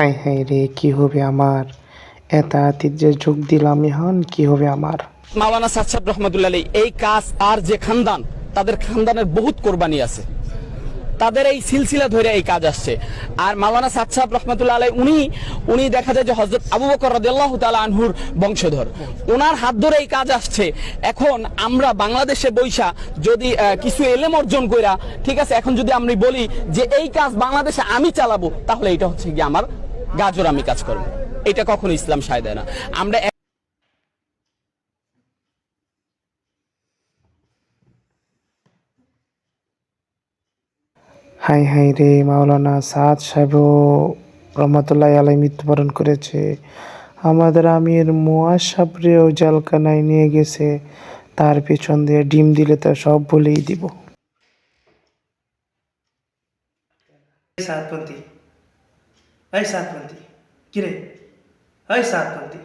High high রে, কি হবে আমার? এত যে যোগ দিলাম এখন, কি হবে আমার? মাওলানা সাচ্ছাব রহমতুল্লাহ এই কাজ আর যে খানদান, তাদের খানদানের বহুত কোরবানি আছে। তাদের এই সিলসিলা ধরে এই কাজ আসছে। আর মাওলানা সাচ্ছাব রহমতুল্লাহ আলাই উনি উনি দেখা যায় যে হজরত আবু বকর রাদিয়াল্লাহু তাআলা আনহুর বংশধর। ওনার হাত ধরে এই কাজ আসছে। এখন আমরা বাংলাদেশে বৈশা যদি কিছু এলেম অর্জন কইরা, ঠিক আছে, এখন যদি আমরা বলি যে এই কাজ বাংলাদেশে আমি চালাবো, তাহলে এটা হচ্ছে কি আমার গাজর আমি কাজ করব। এটা কখনো ইসলাম সায় দেয় না। আমরা হাই হাই রে মাওলানা সাদ সাহেব রহমতুল্লাহ আলাই মৃত্যুবরণ করেছে। আমাদের আমির মুয়াজ সাবরেও জেলখানায় নিয়ে গেছে। তার পেছন দিয়ে ডিম দিলে তো সব বলেই দিব। সাতপন্থী এই সাতপন্থী কিরে এই সাতপন্থী।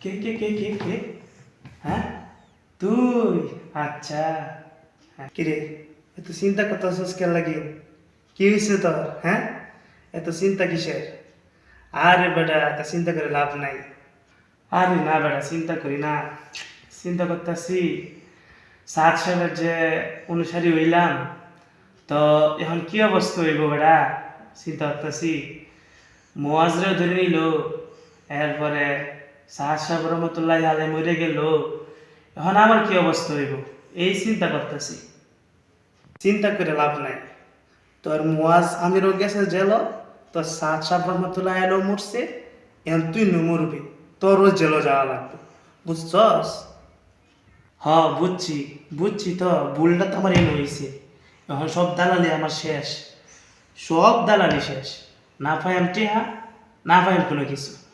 কে কে কে কে কে? হ্যাঁ? তুই? আচ্ছা। হ্যাঁ, কিরে এত চিন্তা করতেছিস কেন লাগে? কি হয়েছে তোর হ্যাঁ? এত চিন্তা কিসের? আরে বেটা এত চিন্তা করে লাভ নাই। আরে না বেটা চিন্তা করি না। চিন্তা করতেছি সাত সালের যে অনুসারী হইলাম তো এখন কি অবস্থা হইব বেড়া চিন্তা করতেছি মোয়াজরেও ধরে নিল, এরপরে সাহাদ সাহেব রহমতুল্লাহ আলে মরে গেল। এখন আমার কি অবস্থা হইব? এই চিন্তা করতেছি। চিন্তা করে লাভ নাই। তোর মোয়াজ আমিরও গেছে জেল, তোর সাদ সাহেব রহমতুল্লাহ আলো মরছে, এখন তুই মরবি, তোরও জেল যাওয়া লাগবে। বুঝছস? হ, বুঝছি বুঝছি তো, ভুলটা তো আমার এনে হয়েছে এখন সব দালালি আমার শেষ। সব দালালি শেষ। না পাইম টিহা না পাইম কোনো কিছু।